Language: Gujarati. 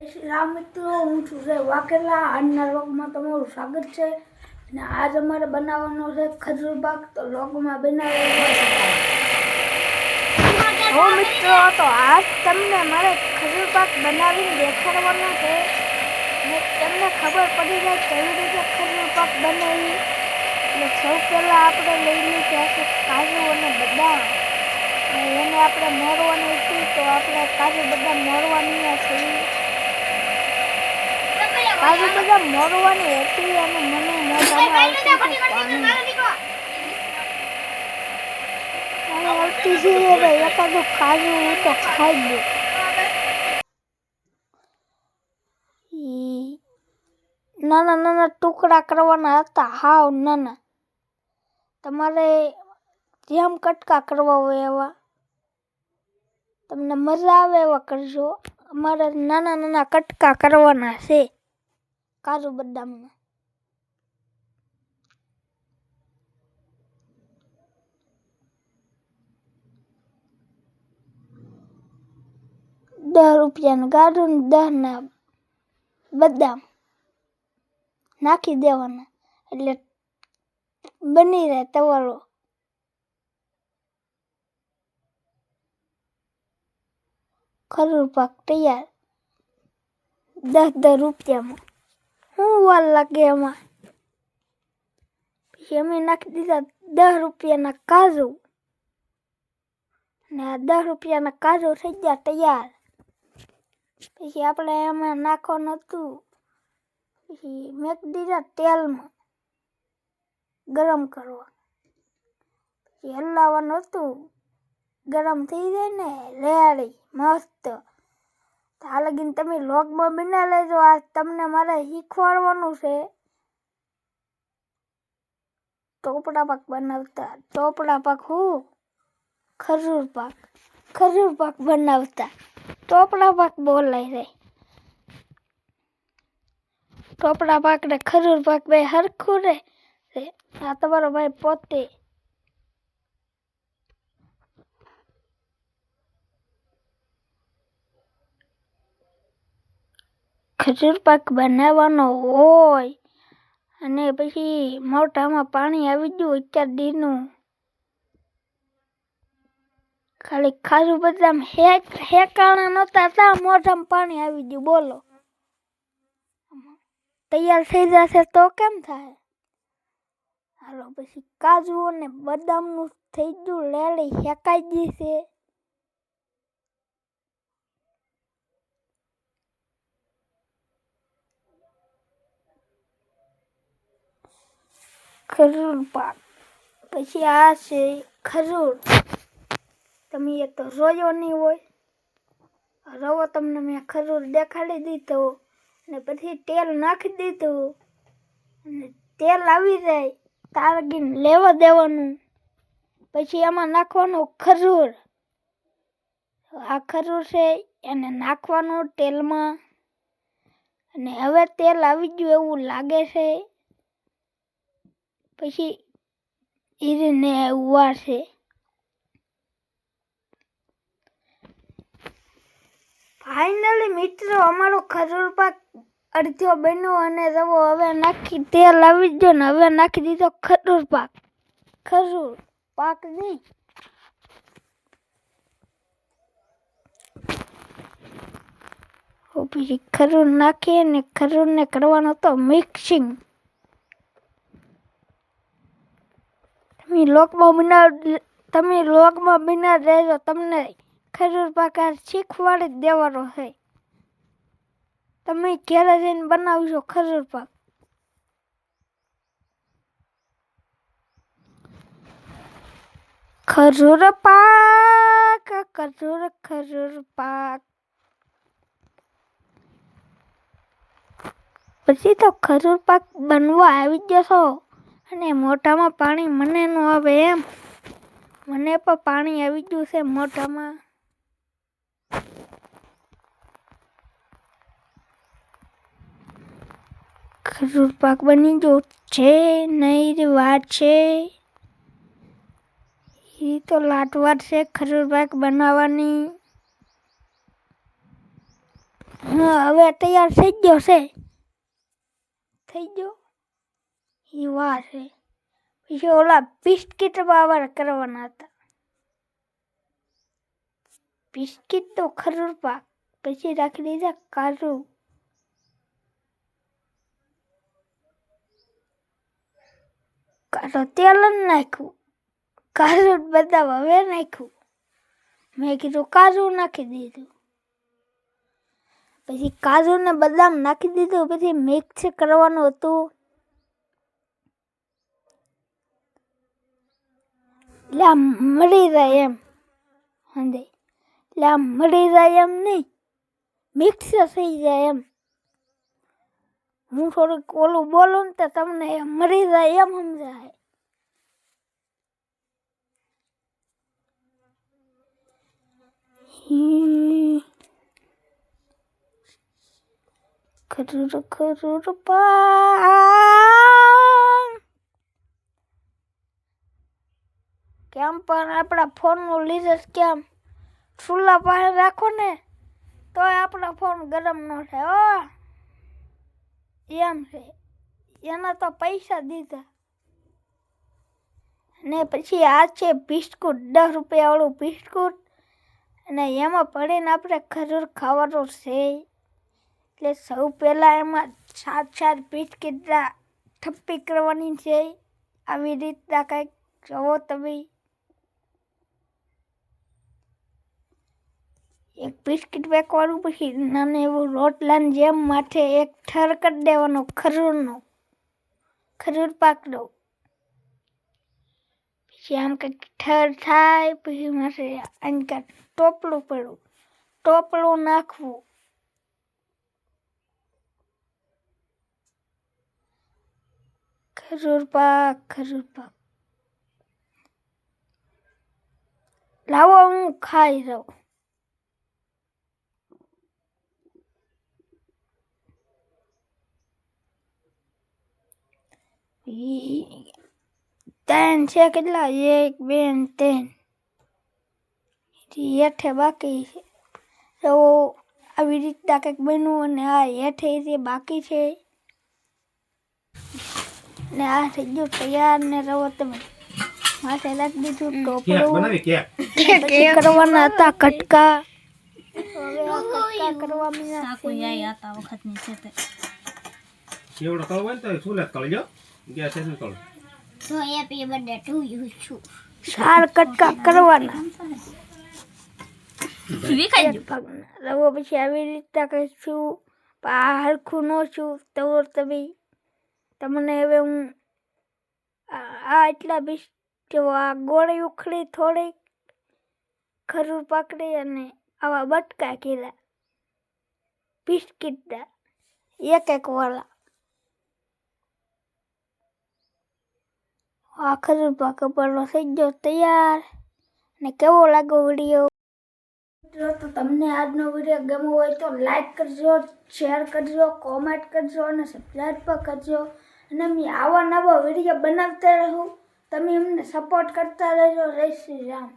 રામ મિત્રો હું છું છે વાકેલા આજના લોગમાં તમારું સ્વાગત છે. અને આજ અમારે બનાવવાનો છે ખજૂર પાક. તો રોગમાં બનાવેલો હો મિત્રો, તો આજ તમને મારે ખજૂર પાક બનાવીને દેખાડવાનો છે. ને તમને ખબર પડી જાય કેવી રીતે ખજૂર પાક બનાવી. એટલે સૌ પહેલાં આપણે લઈ લીધા છે કાજુ અને બદામ. એને આપણે મોરવાનું હતું તો આપણે કાજુ, બદામ મોરવાની છે કાજુ બધા મોરવાની હતી અને મને આવતું હતું અને આવતી છે એકાદું કાજુ હું તો ખાઈ દઉં ઈ નાના નાના ટુકડા કરવાના હતા હાવ નાના. તમારે જેમ કટકા કરવા હોય એવા. તમને મજા આવે એવા કરજો. અમારે નાના નાના કટકા કરવાના છે. કાજુ બદામના દસ રૂપિયાનું ગાડું દસના બદામ નાખી દેવાના એટલે બની રહે તવલો ખરું પાક તૈયાર દસ દસ રૂપિયામાં શું વાર લાગે એમાં પછી અમે નાખી દીધા દસ રૂપિયાના કાજુ ને આ દસ રૂપિયાના કાજુ થઈ ગયા તૈયાર પછી આપણે એમાં નાખવાનું હતું પછી મેક દીધા તેલમાં ગરમ કરવા પછી હલાવવાનું હતું ગરમ થઈ જાય ને રેડી મસ્ત તો આ લગીને તમે લોગમાં બના લેજો. આ તમને મારે શીખવાડવાનું છે. ટોપડા પાક બનાવતા ટોપડા પાક હું? ખજૂર પાક. ખજૂર પાક બનાવતા. ટોપડા પાક બોલાય રે. ટોપડા પાક ને ખજૂર પાક બે હરખું રે. આ તમારો ભાઈ પોતે ખજૂર પાક બનાવવાનો હોય અને પછી મોઢામાં પાણી આવી ગયું અત્યાર દીનું. ખાલી ખાજુ બદામ હેક હેકાણા નહોતા, તા મોઢામાં પાણી આવી ગયું, બોલો. તૈયાર થઈ જશે તો કેમ થાય? હાલો, પછી કાજુ અને બદામનું થઈ ગયું, લેલી હેકાઈ ગઈ છે. ખજૂર પાક પછી આ છે ખરૂર. તમે એ તો રોયો નહીં હોય. રવો તમને મેં ખરૂર દેખાડી દીધો અને પછી તેલ નાખી દીધું. અને તેલ આવી જાય, તારગીને લેવા દેવાનું. પછી એમાં નાખવાનું ખરૂર. આ ખરૂર છે, એને નાખવાનું તેલમાં. અને હવે તેલ આવી ગયું એવું લાગે છે. પછી ઈરને ઉવારશે ફાઇનલી મિત્રો, અમારો ખજૂર પાક અડધો બન્યો અને રવો હવે નાખી, તેલ આવી ગયો ને, હવે નાખી દીધો ખજૂર પાક ખજૂર પાક નહીં પછી પછી નાખીએ નાખી અને ખજૂરને કરવાનો તો મિક્સિંગ તમે લોકમાં બનાવ તમે લોકમાં બના રહેજો, તમને ખજૂર પાકાર શીખવાડી દેવાનો છે. તમે ઘેરે જઈને બનાવશો ખજૂર પાક. ખજૂર પાક, ખજૂર ખજૂર પાક. પછી તો ખજૂર પાક બનવા આવી જશો. અને મોઢામાં પાણી મને ન આવે એમ. મને પણ પાણી આવી ગયું છે મોઢામાં. ખજૂર પાક બની ગયો છે, નહીં વાત છે. એ તો લાટવાટ છે ખજૂર પાક બનાવવાની. હા હવે તૈયાર થઈ ગયો છે. થઈ ગયો? એ વાર છે પછી ઓલા બિસ્કિટ વાળા કરવાના હતા. બિસ્કિટ તો ખરું પાક પછી રાખી દીધા કાજુ. કાજુ તેલ નાખ્યું. કાજુ બધા હવે નાખ્યું. મેં કીધું કાજુ નાખી દીધું. પછી કાજુ ને બદામ નાખી દીધું. પછી મિક્સ કરવાનું હતું. આમ મળી જાય એમ. હંદે. આમ મળી જાય એમ નહીં. મિક્સ થઈ જાય એમ. હું થોડુંક ઓલું બોલું ને તો તમને મળી જાય એમ સમજાય. ખરું ખરું પાન કેમ પણ આપણા ફોનનું લીધે જ કેમ ચૂલા પાસે રાખો ને તોય આપણો ફોન ગરમ ન થાય, હો. એમ છે. એના તો પૈસા દીધા. ને પછી આ છે બિસ્કુટ, દસ રૂપિયાવાળું બિસ્કુટ. અને એમાં પડીને આપણે ખજૂર ખાવાનું છે. એટલે સૌ પહેલાં એમાં સાત સાત બિસ્કિટ થપ્પી કરવાની છે. આવી રીતના કંઈક જવો તમે. એક બિસ્કિટ ફેંકવાનું પછી નાને એવું રોટલાની જેમ માથે એક ઠર કરી દેવાનો, ખજૂરનો. ખજૂર પાકનો. પછી આમ કંઈક ઠર થાય, પછી માથે આમ કાંઈક ટોપલું પડ્યું. ટોપલું નાખવું. ખજૂર પાક ખજૂર પાક. લાવો, હું ખાઈ જાઉં. ત્રણ છે કેટલા? એક બે ત્રણ. હેઠે બાકી છે. તો આવી રીતના કંઈક બન્યું અને આ હેઠે જે બાકી છે ને આ થઈ ગયું તૈયાર ને રહો તમે. માથે લાગી દીધું ટોપડું. બનાવી પછી કરવાના હતા કટકા. હવે કટકા કરવા મીના વખતની છે તે. એવડો તળ ને તો ચૂલે જ તળજો ગેસ એનું હેપી બર્થડે ટુ યુ છું. ચાર કટકા કરવાના. રવો પછી આવી રીતના કહીશું હરખું ન છું. તો તમે તમને હવે હું આ આ એટલા બીસ આ ગોળી ઉખડી થોડીક ખરું પકડી અને આવા બટકા કીધા બિસ્કિટના. એક એક વાળા. આ ખરું પાક પડલો થઈ ગયો તૈયાર અને કેવો લાગ્યો વીડિયો જો તો તમને આજનો વીડિયો ગમ્યો હોય તો લાઈક કરજો શેર કરજો કોમેન્ટ કરજો અને સબસ્ક્રાઈબ પણ કરજો અને મેં આવા નવા વીડિયો બનાવતા રહું તમે અમને સપોર્ટ કરતા રહેજો જય શ્રી રામ